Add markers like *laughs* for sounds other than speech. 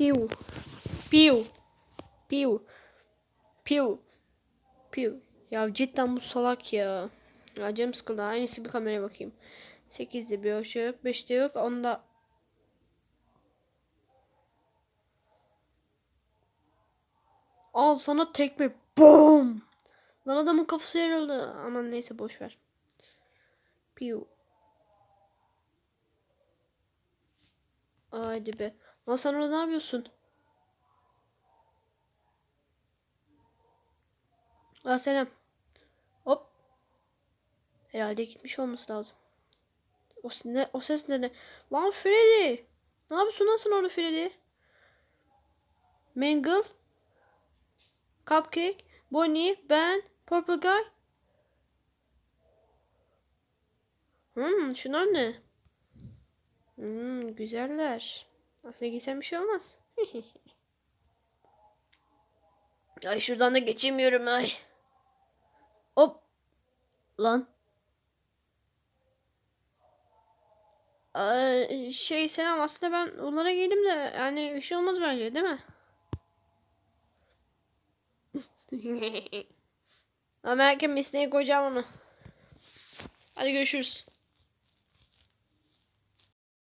Piu. Piu. Piu. Piu. Piu. Ya cidden bu salak ya. Canım sıkıldı. Aynısı bir kameraya bakayım. 8'de bir şey yok. 5'te yok. Onda Al sana tekme. Boom. Lan adamın kafası yarıldı. Aman neyse boş ver. Piu. Haydi be. Lan sen orada ne yapıyorsun? Aa selam. Hop. Herhalde gitmiş olması lazım. O, ne, o ses ne? ne? Lan Freddy. Ne yapıyorsun lan sen orada Freddy? Mangle. Cupcake. Bonnie. Ben. Purple Guy. Hmm, şunlar ne? Hmm, güzeller. Aslında giysem bir şey olmaz. *laughs* ay şuradan da geçemiyorum ay. Hop. Lan. Şey selam aslında ben onlara giydim de yani bir şey olmaz bence değil mi? *laughs* Ama erken mesleğe koyacağım onu. Hadi görüşürüz.